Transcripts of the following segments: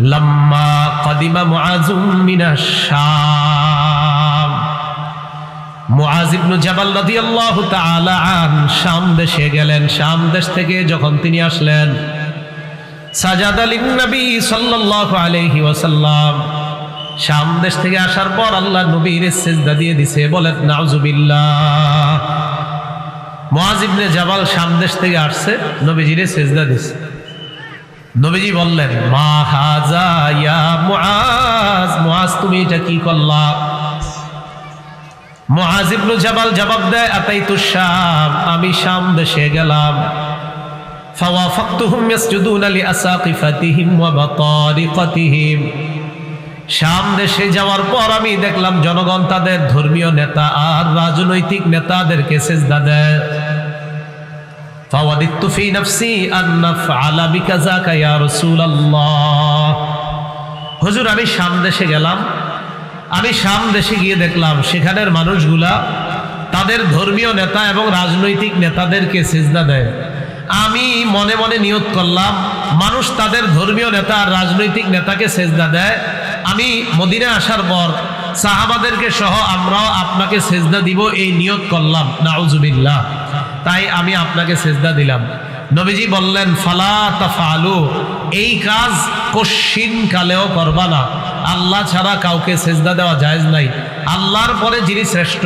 লাম্মা কদিমা মুআজুম মিনাশ শাম। ইবনু জাবাল রাদিয়াল্লাহু তাআলা আন, শাম দেশে গেলেন। শাম দেশ থেকে যখন তিনি আসলেন, সাজাদ আলী নবী সাল্লাল্লাহু আলাইহি ওয়াসাল্লাম, শাম দেশ থেকে আসার পর আল্লাহ নবীর সেজদা দিয়ে দিছে, বলেন, নাউজুবিল্লাহ। মুআজ ইবনে জাবাল শাম দেশ থেকে আসছে, নবীজিরে সেজদা দিছে। নবীজি বললেন, মা হাজা ইয়া মুআজ। মুআজ তুমি এটা কি করলা? মুআজ ইবনু জাবাল জবাব দেয়, আতাইতু শাম, আমি শাম দেশে গেলাম। ফাওয়াফাকতুহুম ইয়াসজুদুনা লিআসাকিফাতিহিম ওয়া বাতারিকাতিহিম। শাম দেশে যাওয়ার পর আমি দেখলাম, জনগণ তাদের ধর্মীয় নেতা আর রাজনৈতিক নেতাদেরকে সেজদা দেয়। فوددت في نفسي أن نفعل بكذاك يا رسول الله হুজুর আমি শাম দেশে গেলাম আমি শাম দেশে গিয়ে দেখলাম সেখানের মানুষগুলা তাদের ধর্মীয় নেতা এবং রাজনৈতিক নেতাদেরকে সেজদা দেয় আমি মনে মনে নিয়ত করলাম মানুষ তাদের ধর্মীয় নেতা আর রাজনৈতিক নেতাকে সেজদা দেয় আমি মদিনে আসার পর সাহাবাদেরকে সহ আমরাও আপনাকে সেজদা দিব এই নিয়ত করলাম নাউজুবিল্লাহ তাই আমি আপনাকে সেজদা দিলাম। নবীজি বললেন, ফালা তাফালু এই কাজ কশিন কালেও করবা না। আল্লাহ ছাড়া কাউকে সেজদা দেওয়া জায়েজ নাই। আল্লাহর পরে যিনি শ্রেষ্ঠ,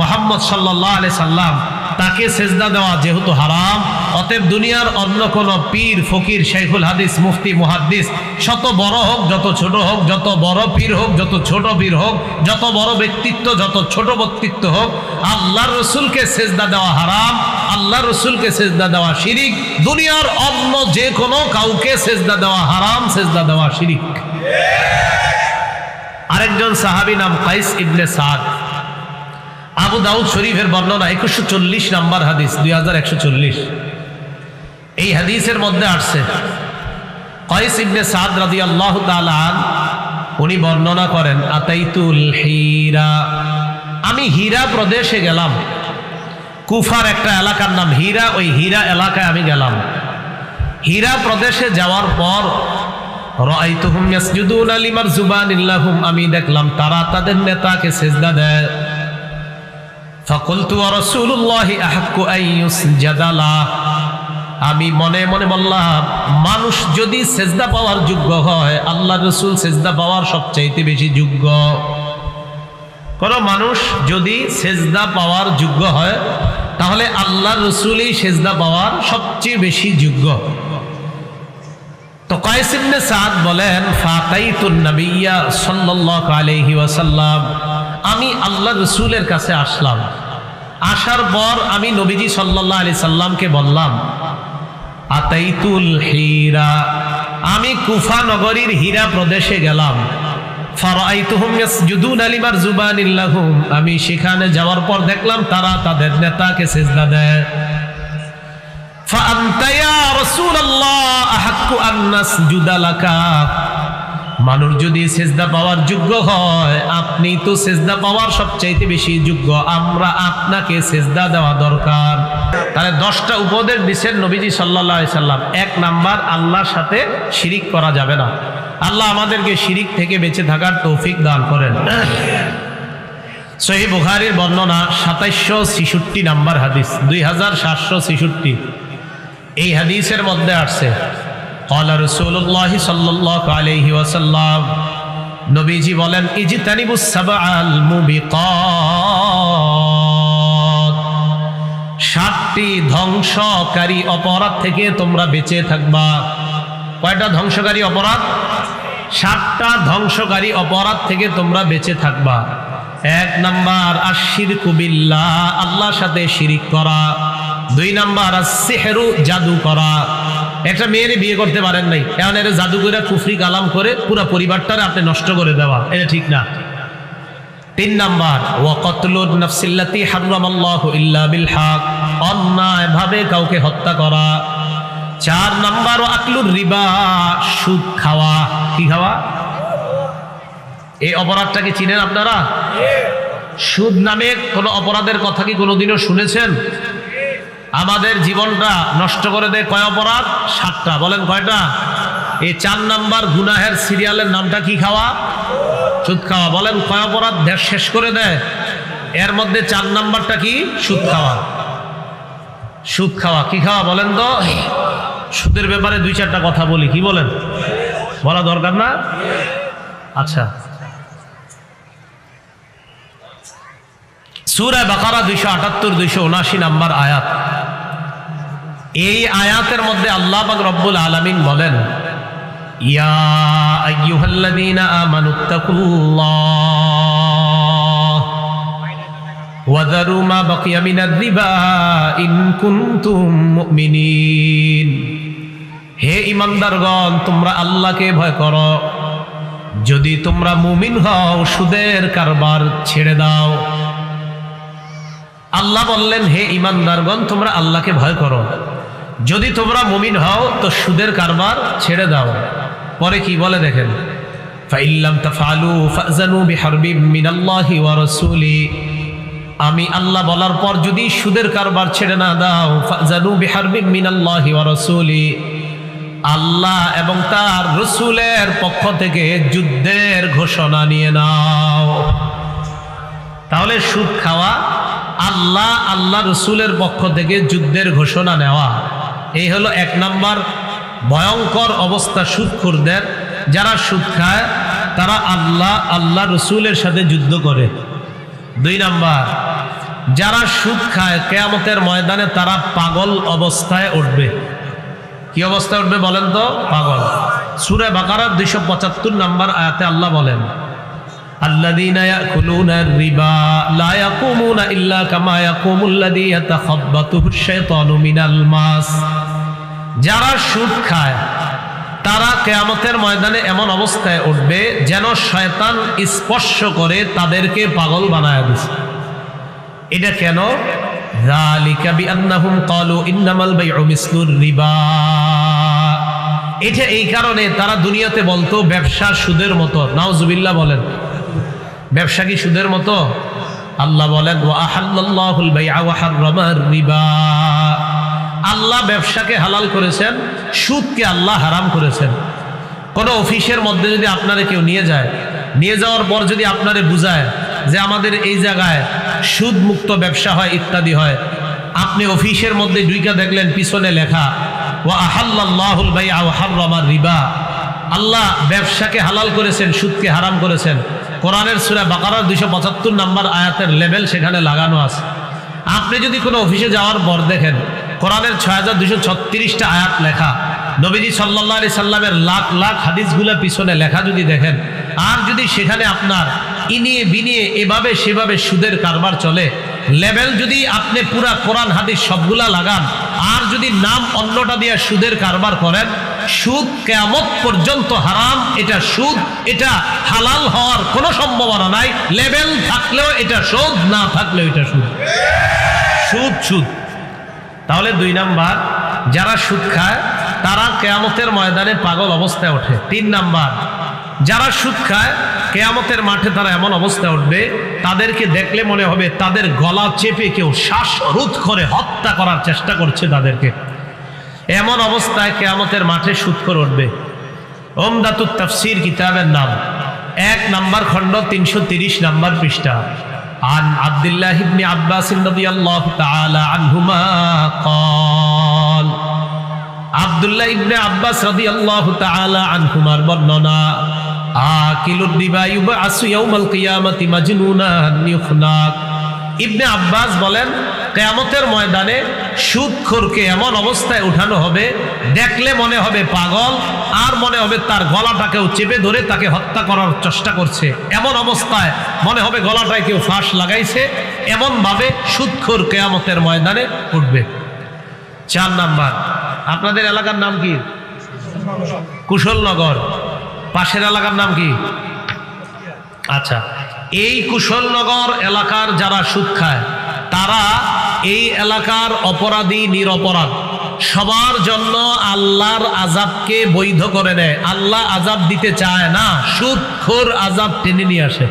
মোহাম্মদ সাল্লাহ আলি সাল্লাম, তাকে সেজদা দেওয়া যেহেতু হারাম। অতএব দুনিয়ার অন্য কোনো পীর, ফকির শেখুল হাদিস, মুফতি, মুহাদ্দিস শত বড় হোক, যত ছোট হোক, যত বড় পীর হোক, যত ছোট পীর হোক, যত বড় ব্যক্তিত্ব, যত ছোট ব্যক্তিত্ব হোক, আল্লাহর রসুলকে সেজদা দেওয়া হারাম। আল্লাহ রসুলকে সেজদা দেওয়া শিরিক। দুনিয়ার অন্য যে কোনো কাউকে সেজদা দেওয়া হারাম, সেজদা দেওয়া শিরিক। আরেকজন সাহাবী নাম কাইস ইবনে সাদ। আবু দাউদ শরীফের বর্ণনা একুশশো চল্লিশ নাম্বার হাদিস, দুই হাজার একশো চল্লিশ। এই হাদিসের মধ্যে আসছে কয়েস ইবনে সাদ রাজি আল্লাহ তালান উনি বর্ণনা করেন, আতাইতুল হীরা। আমি হীরা প্রদেশে গেলাম। কুফার একটা এলাকার নাম হীরা, ওই হীরা এলাকায় আমি গেলাম। হীরা প্রদেশে যাওয়ার পর আমি দেখলাম তারা তাদের নেতাকে সেজদা দেয়। আমি মনে মনে বললাম, মানুষ যদি সেজদা পাওয়ার যোগ্য হয় আল্লাহ রসুল সেজদা পাওয়ার সবচাইতে বেশি যোগ্য। কোন মানুষ যদি সেজদা পাওয়ার যোগ্য হয়, তাহলে আল্লাহ রসুলই সেজদা পাওয়ার সবচেয়ে বেশি যোগ্য। তো কয়েসিবনে সাদ বলেন, ফাতাইতুন নবিয়া সাল্লাল্লাহু আলাইহি ওয়াসাল্লাম, আমি আল্লাহ রসুলের কাছে আসলাম। আসার পর আমি নবীজি সাল্লাল্লাহু আলাইহি সাল্লামকে বললাম, আতাইতুল হীরা, আমি কুফা নগরীর হীরা প্রদেশে গেলাম। আমি সেখানে যাওয়ার পর দেখলাম তারা তাদের নেতাকে সেজদা দেয়। মানুষ যদি সেজদা পাওয়ার যোগ্য হয়, আপনি তো সেজদা পাওয়ার সবচাইতে বেশি যোগ্য। আমরা আপনাকে সেজদা দেওয়া দরকার। তাহলে দশটা উপদেশ দিচ্ছেন নবীজি সাল্লা সাল্লাম। এক নাম্বার, আল্লাহর সাথে শিরিক করা যাবে না। আল্লাহ আমাদেরকে শিরিক থেকে বেঁচে থাকার তৌফিক দান করেন। সহি বুখারির বর্ণনা সাতাইশশো ছিষট্টি নাম্বার হাদিস, দুই হাজার সাতশো ছিষট্টি। এই হাদিসের মধ্যে আসছে কলা রসুল্লাহ সাল্লাহ আলহি ওয়াসাল্লাম নবীজি বলেন ইজিতানিবুসাবাল সাতটি ধ্বংসকারী অপরাধ থেকে তোমরা বেঁচে থাকবা। কয়টা ধ্বংসকারী অপরাধ? সাতটা ধ্বংসকারী অপরাধ থেকে তোমরা বেঁচে থাকবা। এক নাম্বার আশির কুবিল্লা আল্লাহর সাথে শিরিক করা। দুই নাম্বার সেহেরু জাদু করা। একটা মেয়ের বিয়ে করতে পারেন নাই। এখন এটা জাদু করে কুফরি কালাম করে পুরো পরিবারটারে আপনি নষ্ট করে দেওয়া। এটা ঠিক না। তিন নাম্বার, ওয়াকতলুন নাফসিল্লাতি হারামাল্লাহু ইল্লা বিল হক অন্যায় ভাবে কাউকে হত্যা করা। চার নাম্বার আকলুর রিবা, সুদ খাওয়া। কি খাওয়া? এই অপরাধটা কি চিনেন আপনারা? সুদ নামে কোনো অপরাধের কথা কি কোনোদিনও শুনেছেন? আমাদের জীবনটা নষ্ট করে দেয় কয় অপরাধ? সাতটা। বলেন কয়টা? এই চার নাম্বার গুনাহের সিরিয়ালের নামটা কি খাওয়া? সুদ খাওয়া। বলেন কয় অপরাধ দেশ শেষ করে দেয়? এর মধ্যে চার নাম্বারটা কি? সুদ খাওয়া। সুদ খাওয়া। কি খাওয়া? বলেন তো। সুদের ব্যাপারে দুই চারটা কথা বলি, কি বলেন? বলা দরকার না? আচ্ছা। সুরায় বাকারা দুইশো আটাত্তর, দুইশো উনাশি নাম্বার আয়াত। এই আয়াতের মধ্যে আল্লাহ পাক রব্বুল আলামিন বলেন, ইয়া আইয়ুহাল্লাযীনা আমানুত্তাকুল্লাহ ওয়াযারু মা বাকিয়া হে ইমানদারগণ, তোমরা আল্লাহকে ভয় করো। যদি তোমরা মুমিন হও, সুদের কারবার ছেড়ে দাও। আল্লাহ বললেন, হে ইমানদারগণ, তোমরা আল্লাহকে ভয় করো। যদি তোমরা মুমিন হও, তো সুদের কারবার ছেড়ে দাও। পরে কি বলে দেখেন? ফাইল্লাম তাফালু ফাজানু বিহারবিম মিনাল্লাহি ওয়া রাসূলি। আমি আল্লাহ বলার পর যদি সুদের কারবার ছেড়ে না দাও ফাজানু বিহারবিম মিনাল্লাহি রাসূলি। আল্লাহ এবং তার রসুলের পক্ষ থেকে যুদ্ধের ঘোষণা নিয়ে নাও। তাহলে সুদ খাওয়া, আল্লাহ আল্লাহ রসুলের পক্ষ থেকে যুদ্ধের ঘোষণা নেওয়া। এই হলো এক নাম্বার ভয়ঙ্কর অবস্থা সুদখোরদের। যারা সুদ খায়, তারা আল্লাহ আল্লাহ রসুলের সাথে যুদ্ধ করে। দুই নাম্বার যারা সুদ খায় কেয়ামতের ময়দানে তারা পাগল অবস্থায় উঠবে কি অবস্থায় উঠবে বলেন তো পাগল সুরে বাকারার দুইশো পঁচাত্তর নাম্বার আয়াতে আল্লাহ বলেন الذين يأكلون الربا لا يقومون إلا كما يقوم الذي يتخبطه الشيطان من الماس যারা সুদ খায় তারা কেয়ামতের ময়দানে এমন অবস্থায় উঠবে যেন শয়তান স্পর্শ করে তাদেরকে পাগল বানায় দিছে। এটা কেন? এটা এই কারণে তারা দুনিয়াতে বলতো, ব্যবসা সুদের মতো। নাওজুবিল্লা বলেন। ব্যবসা কি সুদের মতো? আল্লাহ বলেন রিবা। আল্লাহ ব্যবসাকে হালাল করেছেন, সুদকে আল্লাহ হারাম করেছেন। কোনো অফিসের মধ্যে যদি আপনারে কেউ নিয়ে যায়, নিয়ে যাওয়ার পর যদি আপনারে বুঝায় যে আমাদের এই জায়গায় সুদ মুক্ত ব্যবসা হয়, ইত্যাদি হয়, আপনি অফিসের মধ্যে দুইটা দেখলেন, পিছনে লেখা, ওয়া আহাল্লাহুল ভাই হাররামার রিবা। আল্লাহ ব্যবসাকে হালাল করেছেন, সুদকে হারাম করেছেন। কোরআনের সুরা বাকারার দুইশো পঁচাত্তর নাম্বার আয়াতের লেভেল সেখানে লাগানো আছে। আপনি যদি কোনো অফিসে যাওয়ার পর দেখেন কোরআনের ছয় হাজার দুশো ছত্রিশটা আয়াত লেখা। নবীজি সাল্লাহ আলি সাল্লামের লাখ লাখ হাদিসগুলো পিছনে লেখা যদি দেখেন, আর যদি সেখানে আপনার ইনিয়ে বিনিয়ে এভাবে সেভাবে সুদের কারবার চলে, লেভেল যদি আপনি পুরা কোরআন হাদিস সবগুলা লাগান, আর যদি নাম অন্যটা দিয়ে সুদের কারবার করেন, সুদ কেয়ামত পর্যন্ত হারাম, এটা সুদ, এটা হালাল হওয়ার কোনো সম্ভাবনা নাই, লেভেল থাকলেও এটা সুদ, না থাকলেও এটা সুদ। সুদ সুদ। তাহলে দুই নাম্বার, যারা সুদ খায়, তারা কেয়ামতের ময়দানে পাগল অবস্থায় ওঠে। তিন নাম্বার, যারা সুদ খায়, কেয়ামতের মাঠে তারা এমন অবস্থায় উঠবে, তাদেরকে দেখলে মনে হবে তাদের গলা চেপে কেউ শ্বাস রোধ করে হত্যা করার চেষ্টা করছে তাদেরকে। এমন অবস্থায় কেয়ামতের মাঠে সুদ করে উঠবে। ওমদাতুত তাফসির কিতাবের নাম। এক নাম্বার খণ্ড, তিনশো তিরিশ নাম্বার পৃষ্ঠা। عن عبد الله بن عباس رضي الله تعالى عنهما قال আব্দুল্লাহ ইবনে আব্বাস রাদিয়াল্লাহু তাআলা আনহুমার বর্ণনা আকিলুর রিবা ইউবাসু ইয়াউমাল কিয়ামাতি মাজনুনান ইউখনাক ইবনে আব্বাস বলেন, কেয়ামতের ময়দানে সুদখোরকে এমন অবস্থায় উঠানো হবে, দেখলে মনে হবে পাগল, আর মনে হবে তার গলাটাকেও চেপে ধরে তাকে হত্যা করার চেষ্টা করছে। এমন অবস্থায় মনে হবে গলাটায় কেউ ফাঁস লাগাইছে, এমনভাবে সুদখোর কেয়ামতের ময়দানে উঠবে। চার নাম্বার, আপনাদের এলাকার নাম কি? কুশলনগর। পাশের এলাকার নাম কি? আচ্ছা এই কুশলনগর এলাকার যারা সুদ খায়, তারা এই এলাকার অপরাধী, নিরপরাধ। সবার জন্য আল্লাহর আজাবকে বৈধ করে দেয়। আল্লাহ আজাব দিতে চায় না, সুদখোর আজাব টেনে নিয়ে আসে।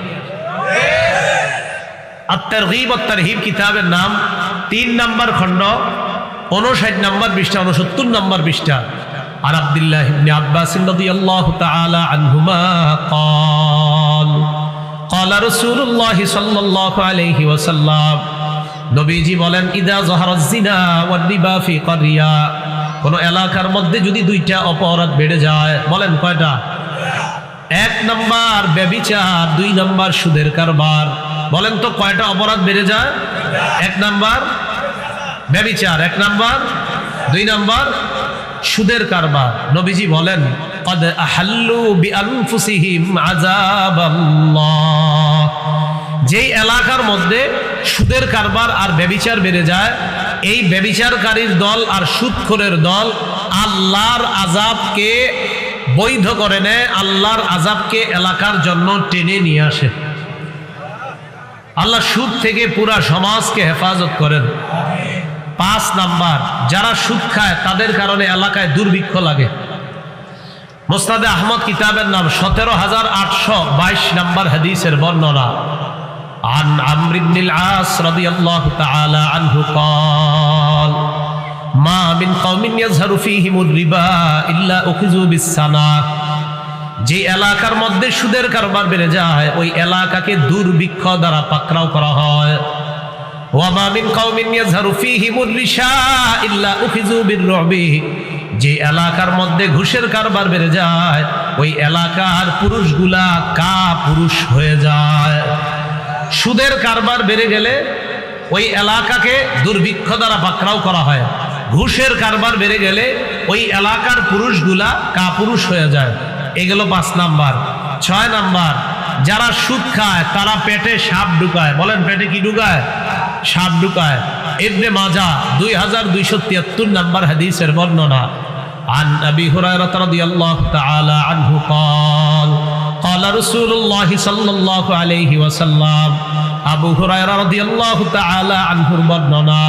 আত্মার হিব আত্মার হিব কিতাবের নাম তিন নম্বর খণ্ড উনষাট নম্বর বিশটা উনসত্তর নম্বর বিশটা আর আব্দুল্লাহ আব্বাসিন্দি আল্লাহ রাদিয়াল্লাহু আনহুমা কলা রসুল্লাহ সাল্লাহ আলহি ওসাল্লাম নবীজি বলেন, ইদা জহারজিনা ওয়ারিবা ফি করিয়া। কোনো এলাকার মধ্যে যদি দুইটা অপরাধ বেড়ে যায়, বলেন কয়টা? এক নম্বর ব্যবিচার, দুই নম্বর সুদের কারবার। বলেন তো কয়টা অপরাধ বেড়ে যায়? এক নাম্বার ব্যবিচার, এক নাম্বার, দুই নাম্বার সুদের কারবার। নবীজি বলেন قد أحلوا بأنفسهم عذاب الله যেই এলাকার মধ্যে সুদের কারবার আর ব্যবিচার বেড়ে যায় এই ব্যবিচারকারীর দল আর সুদখোরের দল আল্লাহর আজাবকে বৈধ করে নেয় আল্লাহর আজাবকে এলাকার জন্য টেনে নিয়ে আসে আল্লাহ সুদ থেকে পুরা সমাজকে হেফাজত করেন পাঁচ নাম্বার যারা সুদ খায় তাদের কারণে এলাকায় দুর্ভিক্ষ লাগে মোস্তাদে আহমদ কিতাবের নাম সতেরো হাজার আটশো বাইশ নাম্বার হাদিসের বর্ণনা عن عمرو بن العاص رضي الله تعالى عنه قال ما من قوم يظهر فيهم الربا إلا أخذوا بالسنة যে এলাকার মধ্যে সুদের কারবার বেড়ে যায় ওই এলাকাকে দুর্ভিক্ষ দ্বারা পাকড়াও করা হয় যে এলাকার মধ্যে ঘুষের কারবার বেড়ে যায়, ওই এলাকার পুরুষগুলা কা পুরুষ হয়ে যায়। সুদের কারবার বেড়ে গেলে ওই এলাকাকে দুর্ভিক্ষ দ্বারা পাকড়াও করা হয়। ঘুষের কারবার বেড়ে গেলে ওই এলাকার পুরুষগুলা কাপুরুষ হয়ে যায়। এগুলো পাঁচ নাম্বার। ছয় নাম্বার, যারা সুদ খায়, তারা পেটে সাপ ঢুকায়। বলেন, পেটে কি ঢুকায়? সাপ ঢুকায় ইবনে মাজা দুই হাজার দুইশো তিয়াত্তর নাম্বার হাদিসের বর্ণনা عن أبي هريرة رضي الله تعالى عنه قال قال رسول الله صلى الله عليه وسلم আবু হুরায়রা রাদিয়াল্লাহু তাআলা আনহুর বর্ণনা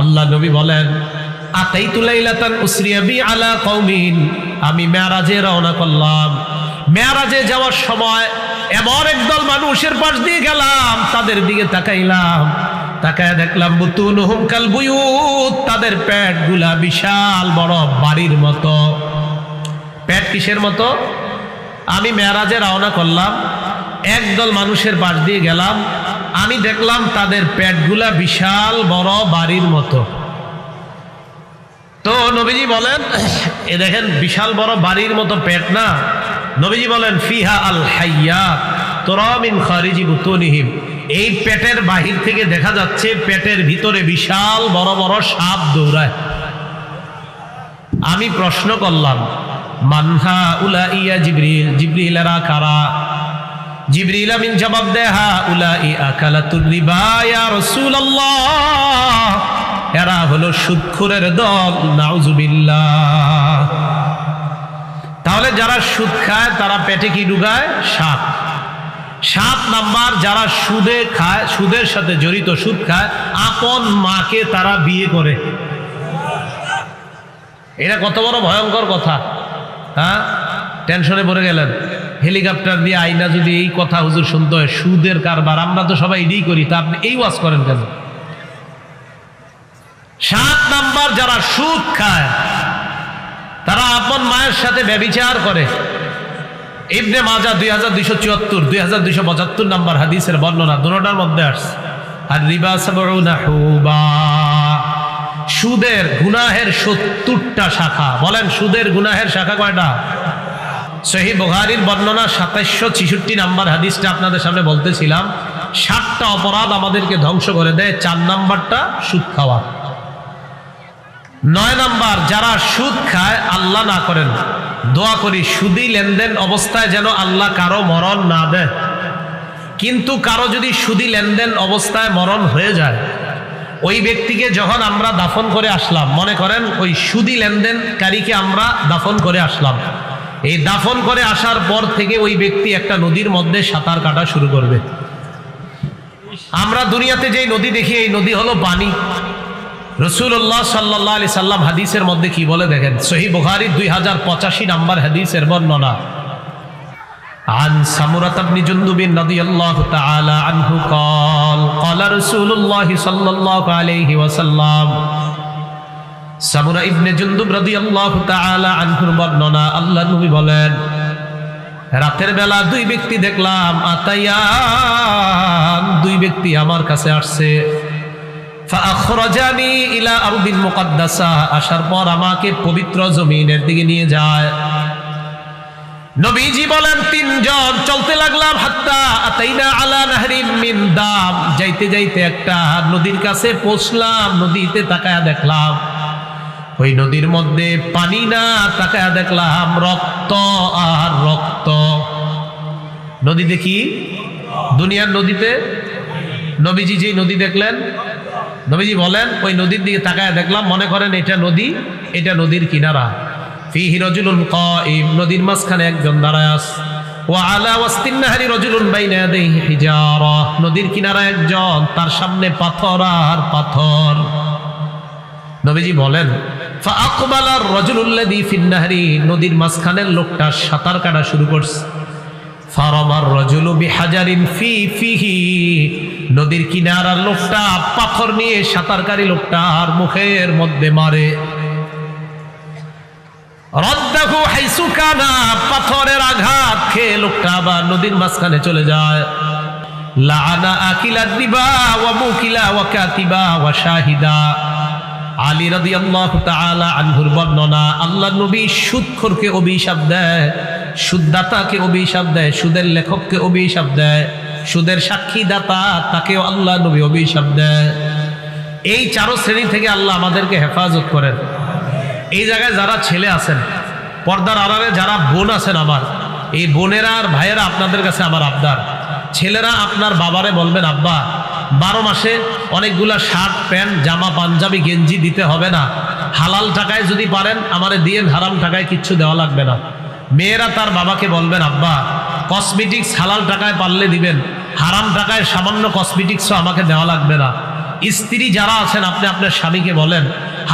আল্লাহ নবী বলেন আতাইতু লাইলাতান উসরিয়া বি আলা কওমিন আমি মেরাজে রওনা করলাম মেরাজে যাওয়ার সময় এমন একদল মানুষের পাশ দিয়ে গেলাম তাদের দিকে তাকাইলাম তাকায় দেখলাম বুতুনহুম কাল বুয়ুত, তাদের পেটগুলা বিশাল বড় বাড়ির মতো। পেট কিসের মতো? আমি মেরাজে রওনা করলাম, একদল মানুষের পাশ দিয়ে গেলাম। আমি দেখলাম তাদের পেটগুলা বিশাল বড় বাড়ির মতো। তো নবীজি বলেন, এ দেখেন বিশাল বড় বাড়ির মতো পেট না। নবীজি বলেন, ফিহা আল হাইয়া তোরামিন খারিজি বুতুনিহিম। এই পেটের বাহির থেকে দেখা যাচ্ছে পেটের ভিতরে বিশাল বড় বড় সাপ দৌড়ায়। আমি প্রশ্ন করলাম মানহা উলা ইয়া জিবরিল, জিবরিলেরা কারা? জিবরিল আমিন জবাব দেয় হা উলা ই আকালাতুর রিবা ইয়া রাসূলুল্লাহ। এরা হলো সুদখোরের দল, নাউজুবিল্লাহ। তাহলে যারা সুদ খায়, তারা পেটে কি ঢুকায় সাপ। সাত নাম্বার, যারা সুদে খায়, সুদের সাথে জড়িত সুদ খায়, আপন মাকে তারা বিয়ে করে। এটা কত বড় ভয়ঙ্কর কথা। হ্যাঁ? টেনশনে পড়ে গেলেন। হেলিকপ্টার দিয়ে আইনা যদি এই কথা হুজুর শুনতে হয়, সুদের কারবার, আমরা তো সবাই এটাই করি, তা আপনি এই ওয়াজ করেন কেন? সাত নাম্বার, যারা সুদ খায়, তারা আপন মায়ের সাথে ব্যবিচার করে। ইবনে মাজা দুই হাজার দুইশো চুয়াত্তর, দুই হাজার দুইশো পঁচাত্তর নাম্বার হাদিসের বর্ণনা দুটার মধ্যে আসছে। আর রিবা সুদের গুনাহের সত্তরটা শাখা। বলেন, সুদের গুনাহের শাখা কয়টা? সহি বুহারির বর্ণনা সাতাইশশো ছিষট্টি নাম্বার হাদিসটা আপনাদের সামনে বলতেছিলাম। সাতটা অপরাধ আমাদেরকে ধ্বংস করে দেয়, চার নাম্বারটা সুদ খাওয়া। নয় নাম্বার, যারা সুদ খায়, আল্লাহ না করেন। দোয়া করি, সুদি লেনদেন অবস্থায় যেন আল্লাহ কারও মরণ না দেয়। কিন্তু কারও যদি সুদি লেনদেন অবস্থায় মরণ হয়ে যায়, ওই ব্যক্তিকে যখন আমরা দাফন করে আসলাম, মনে করেন ওই সুদি লেনদেনকারীকে আমরা দাফন করে আসলাম। এই দাফন করে আসার পর থেকে ওই ব্যক্তি একটা নদীর মধ্যে সাঁতার কাটা শুরু করবে। আমরা দুনিয়াতে যেই নদী দেখি, এই নদী হলো পানি রসুল্লাহ সাল্লাহ আলি সাল্লাম হাদিসের মধ্যে কি বলে দেখেন সহি বুখারি দুই হাজার পঁচাশি নাম্বার হাদিসের বর্ণনা عن سمرة بن جندب رضي الله تعالى عنه قال قال رسول الله صلى الله عليه وسلم সামুরা ইবনে জুন্দুব রাদিয়াল্লাহু তাআলা আনহুর বর্ণনা আল্লাহ নবী বলেন রাতের বেলা দুই ব্যক্তি দেখলাম আতায়ান দুই ব্যক্তি আমার কাছে আসছে ফাখরাজানি ইলা আসার পর আমাকে পবিত্র জমিনের দিকে নিয়ে যায়। নবীজি বলেন, তিনজন চলতে লাগলাম, হাত্তা আতাইনা আলা নাহরিন মিন দাম। যাইতে যাইতে একটা নদীর কাছে পৌঁছলাম, নদীতে তাকায়া দেখলাম। ওই নদীর মধ্যে পানি না, তাকায়া দেখলাম রক্ত আর রক্ত। নদী দেখি? দুনিয়ার নদীতে? নবীজি যে নদী দেখলেন নবীজি বলেন, ওই নদীর দিকে তাকায় দেখলাম, মনে করেন এটা নদী, এটা নদীর কিনারা। ফিহি রজুলুন কাইম, নদীর মাঝখানে একজন দাঁড়ায় আস নদীর কিনারা একজন, তার সামনে পাথর আর পাথর। নবীজি বলেন নদীর মাঝখানের লোকটা সাঁতার কাটা শুরু করছে। ফারামার রজুলু বিহাজারিন ফি, ফিহি। নদীর কিনারার লোকটা পাথর নিয়ে সাঁতারকারী লোকটার মুখের মধ্যে মারে। রদ্দাহু হাইসু কানা, পাথরের আঘাত খেয়ে লোকটা আবার নদীর মাঝখানে চলে যায়। লাআনা আকিলা দিবা ওয়া মুকিলা ওয়া কাতিবা ওয়া শাহিদা। আলী রাদিয়াল্লাহু তাআলা আনহুর বর্ণনা আল্লাহ নবী সুদখোরকে অভিশাপ দেয় সুদদাতাকে অভিশাপ দেয়, সুদের লেখককে অভিশাপ দেয়। সুদের সাক্ষীদাতা, তাকেও আল্লাহ নবী অভিশাপ দেয়। এই চারো শ্রেণি থেকে আল্লাহ আমাদেরকে হেফাজত করেন। এই জায়গায় যারা ছেলে আছেন, পর্দার আড়ালে যারা বোন আছেন আমার, এই বোনেরা আর ভাইয়েরা আপনাদের কাছে আমার আবদার। ছেলেরা আপনার বাবারে বলবেন, আব্বা, বারো মাসে অনেকগুলা শার্ট, প্যান্ট, জামা, পাঞ্জাবি, গেঞ্জি দিতে হবে না। হালাল টাকায় যদি পারেন, আমারে দিয়ে হারাম টাকায় কিচ্ছু দেওয়া লাগবে না। মেয়েরা তার বাবাকে বলবেন, আব্বা কসমেটিক্স হালাল টাকায় পারলে দিবেন, হারাম টাকায় সামান্য কসমেটিক্সও আমাকে দেওয়া লাগবে না। স্ত্রী যারা আছেন, আপনি আপনার স্বামীকে বলেন,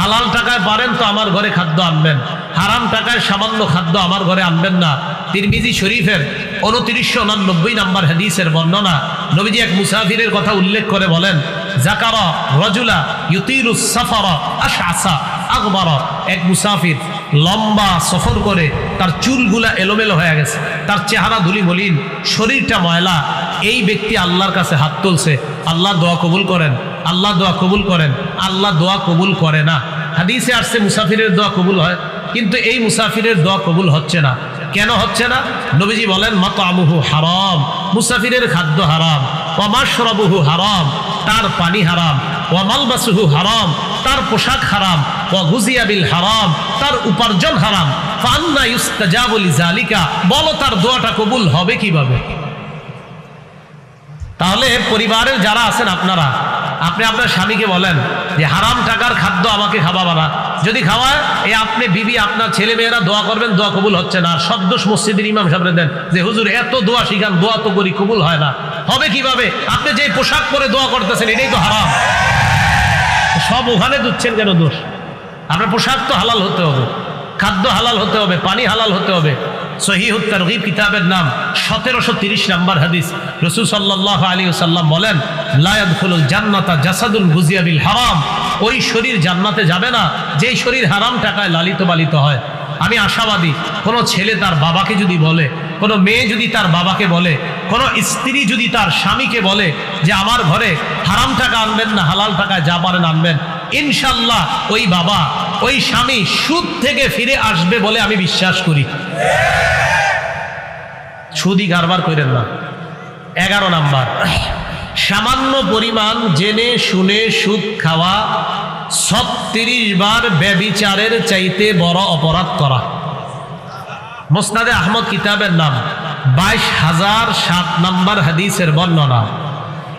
হালাল টাকায় পারেন তো আমার ঘরে খাদ্য আনবেন, হারাম টাকায় সামান্য খাদ্য আমার ঘরে আনবেন না। তিরমিজি শরীফের উনত্রিশশো উনানব্বই নাম্বার হাদিসের বর্ণনা, নবীজি এক মুসাফিরের কথা উল্লেখ করে বলেন, জাকারা রজুলা ইউতিরুস সাফারা আশআসা। আকবর, এক মুসাফির লম্বা সফর করে তার চুলগুলা এলোমেলো হয়ে গেছে। তার চেহারা ধুলি মলিন, শরীরটা ময়লা। এই ব্যক্তি আল্লাহর কাছে হাত তুলছে। আল্লাহ দোয়া কবুল করেন। আল্লাহ দোয়া কবুল করেন। আল্লাহ দোয়া কবুল করে না। হাদিসে আসছে, মুসাফিরের দোয়া কবুল হয়। কিন্তু এই মুসাফিরের দোয়া কবুল হচ্ছে না। কেন হচ্ছে না? নবীজি বলেন মত আমুহু হারাম, মুসাফিরের খাদ্য হারাম। অমাশরবুহু হারাম, তার পানি হারাম। ওয়ামালবাসুহু হারাম তার পোশাক হারাম গুজিয়াবিল হারাম, তার উপার্জন হারাম। ফান্না ইউস্তাজাবুলি জালিকা বলো তার দোয়াটা কবুল হবে কীভাবে? তাহলে পরিবারের যারা আছেন আপনারা, আপনি আপনার স্বামীকে বলেন যে, হারাম টাকার খাদ্য আমাকে খাওয়াবা না। যদি খাওয়ায় এই আপনি বিবি, আপনার ছেলে মেয়েরা দোয়া করবেন, দোয়া কবুল হচ্ছে না। সদ্য মসজিদের ইমাম সাহেব দেন যে, হুজুর, এত দোয়া শিখান, দোয়া তো করি, কবুল হয় না। হবে কীভাবে? আপনি যে পোশাক পরে দোয়া করতেছেন, এটাই তো হারাম। সব ওখানে দুচ্ছেন কেন দোষ? আপনার পোশাক তো হালাল হতে হবে, খাদ্য হালাল হতে হবে, পানি হালাল হতে হবে। সহিহুত তারগিব কিতাবের নাম সতেরোশো তিরিশ নাম্বার হাদিস। রসুল সাল্লাহ আলী সাল্লাম বলেন লায়াদুল জান্নাতা জাসাদুল গুজিয়াবিল হারাম। ওই শরীর জান্নাতে যাবে না, যেই শরীর হারাম টাকায় লালিত পালিত হয়। আমি আশাবাদী, কোনো ছেলে তার বাবাকে যদি বলে কোনো মেয়ে যদি তার বাবাকে বলে, কোনো স্ত্রী যদি তার স্বামীকে বলে যে আমার ঘরে হারাম টাকা আনবেন না, হালাল টাকা যা পারেন আনবেন, ইনশাল্লাহ ওই বাবা, ওই স্বামী সুদ থেকে ফিরে আসবে বলে আমি বিশ্বাস করি। সুদি কারবার করেন না। এগারো নাম্বার, সামান্য পরিমাণ জেনে শুনে সুদ খাওয়া, ছত্রিশ বার ব্যবিচারের চাইতে বড় অপরাধ করা। মোসনাদে আহমদ কিতাবের নাম। বাইশ হাজার সাত নম্বর হাদিসের বর্ণনা।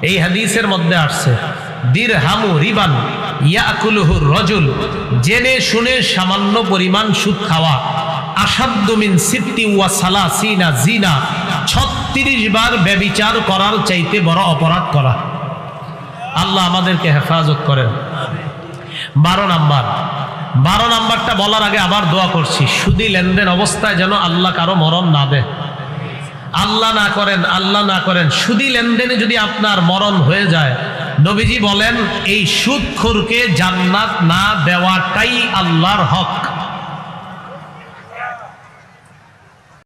এই হাদিসের মধ্যে আসছে দির হামু রিবান ইয়াকুলহুর রজুল, জেনে শুনে সামান্য পরিমাণ সুদ খাওয়া আসাদ্দমিন সিপ্তি ওয়া সালাসিনা জিনা, ছত্রিশ বার ব্যবিচার করার চাইতে বড় অপরাধ করা। আল্লাহ আমাদেরকে হেফাজত করেন। বারো নাম্বার বারো নাম্বারটা বলার আগে আবার দোয়া করছি। সুদি লেনদেন অবস্থায় যেন আল্লাহ কারও মরণ না দেয়। আল্লাহ না করেন, আল্লাহ না করেন। সুদি লেনদেনে যদি আপনার মরণ হয়ে যায়, নবীজি বলেন, এই সুদখোরকে জান্নাত না দেওয়াটাই আল্লাহর হক।